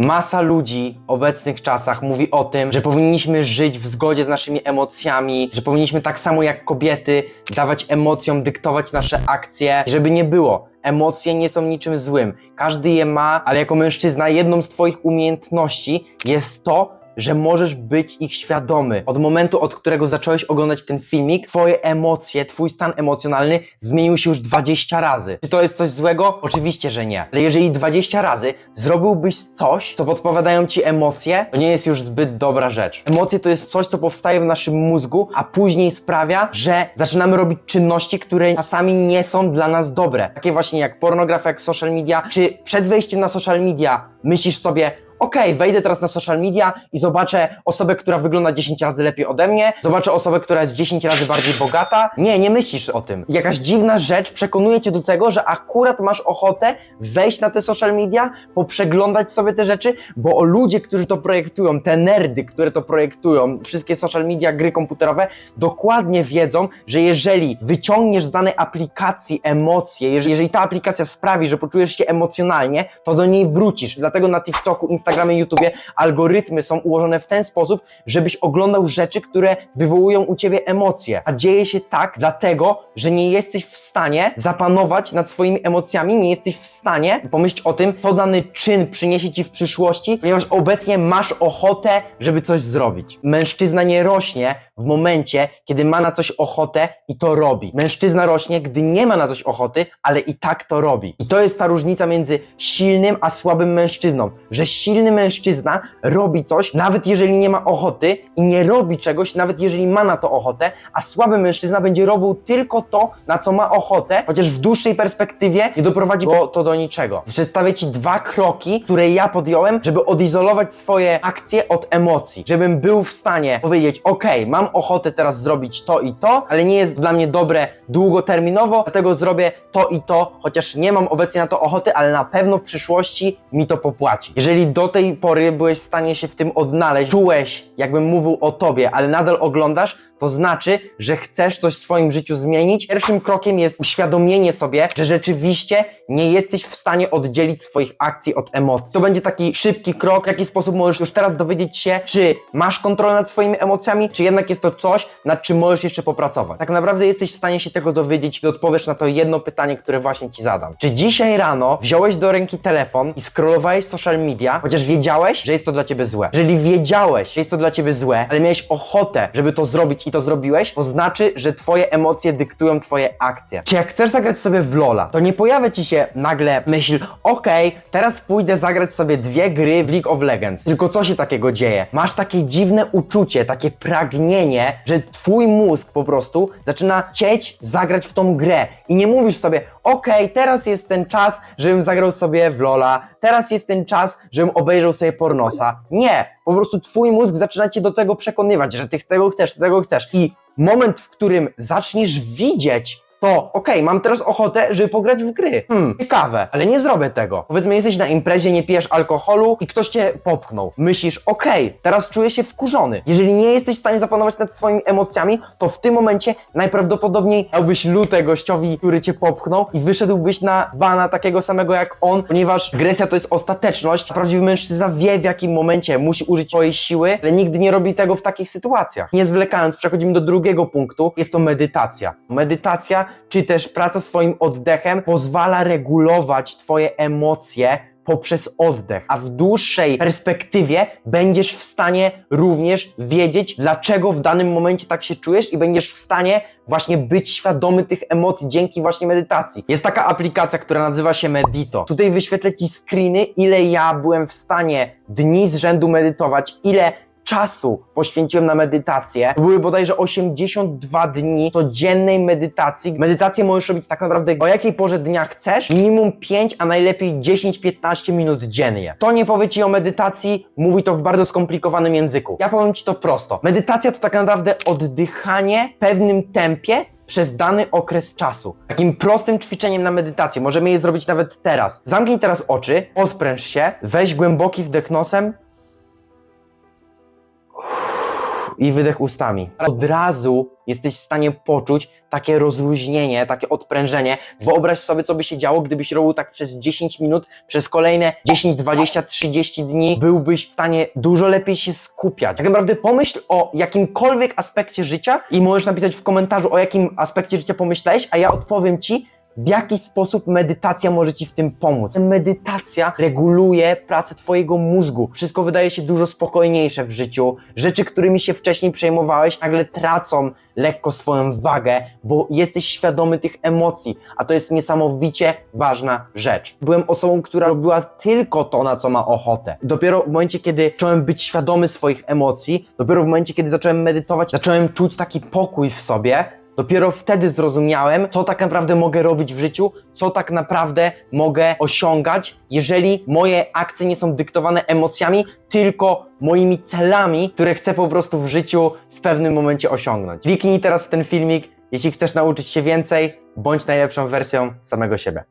Masa ludzi w obecnych czasach mówi o tym, że powinniśmy żyć w zgodzie z naszymi emocjami, że powinniśmy tak samo jak kobiety dawać emocjom, dyktować nasze akcje, żeby nie było. Emocje nie są niczym złym. Każdy je ma, ale jako mężczyzna jedną z Twoich umiejętności jest to, że możesz być ich świadomy. Od momentu, od którego zacząłeś oglądać ten filmik, twoje emocje, twój stan emocjonalny zmienił się już 20 razy. Czy to jest coś złego? Oczywiście, że nie. Ale jeżeli 20 razy zrobiłbyś coś, co podpowiadają ci emocje, to nie jest już zbyt dobra rzecz. Emocje to jest coś, co powstaje w naszym mózgu, a później sprawia, że zaczynamy robić czynności, które czasami nie są dla nas dobre. Takie właśnie jak pornografia, jak social media. Czy przed wejściem na social media myślisz sobie, okej, wejdę teraz na social media i zobaczę osobę, która wygląda 10 razy lepiej ode mnie, zobaczę osobę, która jest 10 razy bardziej bogata. Nie, nie myślisz o tym. Jakaś dziwna rzecz przekonuje cię do tego, że akurat masz ochotę wejść na te social media, poprzeglądać sobie te rzeczy, bo ludzie, którzy to projektują, te nerdy, które to projektują, wszystkie social media, gry komputerowe, dokładnie wiedzą, że jeżeli wyciągniesz z danej aplikacji emocje, jeżeli ta aplikacja sprawi, że poczujesz się emocjonalnie, to do niej wrócisz. Dlatego na TikToku, Instagramie, YouTubie algorytmy są ułożone w ten sposób, żebyś oglądał rzeczy, które wywołują u ciebie emocje. A dzieje się tak dlatego, że nie jesteś w stanie zapanować nad swoimi emocjami, nie jesteś w stanie pomyśleć o tym, co dany czyn przyniesie ci w przyszłości, ponieważ obecnie masz ochotę, żeby coś zrobić. Mężczyzna nie rośnie w momencie, kiedy ma na coś ochotę i to robi. Mężczyzna rośnie, gdy nie ma na coś ochoty, ale i tak to robi. I to jest ta różnica między silnym a słabym mężczyzną, że silny mężczyzna robi coś, nawet jeżeli nie ma ochoty i nie robi czegoś, nawet jeżeli ma na to ochotę, a słaby mężczyzna będzie robił tylko to, na co ma ochotę, chociaż w dłuższej perspektywie nie doprowadzi go to do niczego. Przedstawię Ci dwa kroki, które ja podjąłem, żeby odizolować swoje akcje od emocji, żebym był w stanie powiedzieć, ok, mam ochotę teraz zrobić to i to, ale nie jest dla mnie dobre długoterminowo, dlatego zrobię to i to, chociaż nie mam obecnie na to ochoty, ale na pewno w przyszłości mi to popłaci. Jeżeli do tej pory byłeś w stanie się w tym odnaleźć, czułeś, jakbym mówił o tobie, ale nadal oglądasz, to znaczy, że chcesz coś w swoim życiu zmienić. Pierwszym krokiem jest uświadomienie sobie, że rzeczywiście nie jesteś w stanie oddzielić swoich akcji od emocji. To będzie taki szybki krok, w jaki sposób możesz już teraz dowiedzieć się, czy masz kontrolę nad swoimi emocjami, czy jednak jest to coś, nad czym możesz jeszcze popracować. Tak naprawdę jesteś w stanie się tego dowiedzieć, gdy odpowiesz na to jedno pytanie, które właśnie ci zadam. Czy dzisiaj rano wziąłeś do ręki telefon i scrollowałeś social media, chociaż wiedziałeś, że jest to dla ciebie złe? Jeżeli wiedziałeś, że jest to dla ciebie złe, ale miałeś ochotę, żeby to zrobić i to zrobiłeś, to znaczy, że twoje emocje dyktują twoje akcje. Czy jak chcesz zagrać sobie w Lola, to nie pojawia ci się nagle myśl, okej, teraz pójdę zagrać sobie dwie gry w League of Legends. Tylko co się takiego dzieje? Masz takie dziwne uczucie, takie pragnienie, że twój mózg po prostu zaczyna chcieć zagrać w tą grę i nie mówisz sobie, okej, teraz jest ten czas, żebym zagrał sobie w Lola, teraz jest ten czas, żebym obejrzał sobie pornosa. Nie, po prostu twój mózg zaczyna cię do tego przekonywać, że ty tego chcesz, tego chcesz. I moment, w którym zaczniesz widzieć to okej, mam teraz ochotę, żeby pograć w gry. Hmm, ciekawe, ale nie zrobię tego. Powiedzmy, jesteś na imprezie, nie pijesz alkoholu i ktoś cię popchnął. Myślisz, okej, teraz czuję się wkurzony. Jeżeli nie jesteś w stanie zapanować nad swoimi emocjami, to w tym momencie najprawdopodobniej dałbyś lutę gościowi, który cię popchnął i wyszedłbyś na bana takiego samego jak on, ponieważ agresja to jest ostateczność. Prawdziwy mężczyzna wie w jakim momencie musi użyć swojej siły, ale nigdy nie robi tego w takich sytuacjach. Nie zwlekając, przechodzimy do drugiego punktu, jest to medytacja. Medytacja czy też praca swoim oddechem pozwala regulować Twoje emocje poprzez oddech, a w dłuższej perspektywie będziesz w stanie również wiedzieć, dlaczego w danym momencie tak się czujesz i będziesz w stanie właśnie być świadomy tych emocji dzięki właśnie medytacji. Jest taka aplikacja, która nazywa się Medito. Tutaj wyświetlę Ci screeny, ile ja byłem w stanie dni z rzędu medytować, ile czasu poświęciłem na medytację. To były bodajże 82 dni codziennej medytacji. Medytację możesz robić tak naprawdę o jakiej porze dnia chcesz, minimum 5, a najlepiej 10-15 minut dziennie. To nie powie Ci o medytacji, mówi to w bardzo skomplikowanym języku. Ja powiem Ci to prosto. Medytacja to tak naprawdę oddychanie w pewnym tempie, przez dany okres czasu. Takim prostym ćwiczeniem na medytację. Możemy je zrobić nawet teraz. Zamknij teraz oczy, odpręż się, weź głęboki wdech nosem i wydech ustami. Od razu jesteś w stanie poczuć takie rozluźnienie, takie odprężenie. Wyobraź sobie, co by się działo, gdybyś robił tak przez 10 minut, przez kolejne 10, 20, 30 dni. Byłbyś w stanie dużo lepiej się skupiać. Tak naprawdę pomyśl o jakimkolwiek aspekcie życia i możesz napisać w komentarzu, o jakim aspekcie życia pomyślałeś, a ja odpowiem Ci, w jaki sposób medytacja może Ci w tym pomóc. Medytacja reguluje pracę Twojego mózgu. Wszystko wydaje się dużo spokojniejsze w życiu. Rzeczy, którymi się wcześniej przejmowałeś, nagle tracą lekko swoją wagę, bo jesteś świadomy tych emocji, a to jest niesamowicie ważna rzecz. Byłem osobą, która robiła tylko to, na co ma ochotę. Dopiero w momencie, kiedy zacząłem być świadomy swoich emocji, dopiero w momencie, kiedy zacząłem medytować, zacząłem czuć taki pokój w sobie, Dopiero wtedy zrozumiałem, co tak naprawdę mogę robić w życiu, co tak naprawdę mogę osiągać, jeżeli moje akcje nie są dyktowane emocjami, tylko moimi celami, które chcę po prostu w życiu w pewnym momencie osiągnąć. Kliknij teraz w ten filmik, jeśli chcesz nauczyć się więcej, bądź najlepszą wersją samego siebie.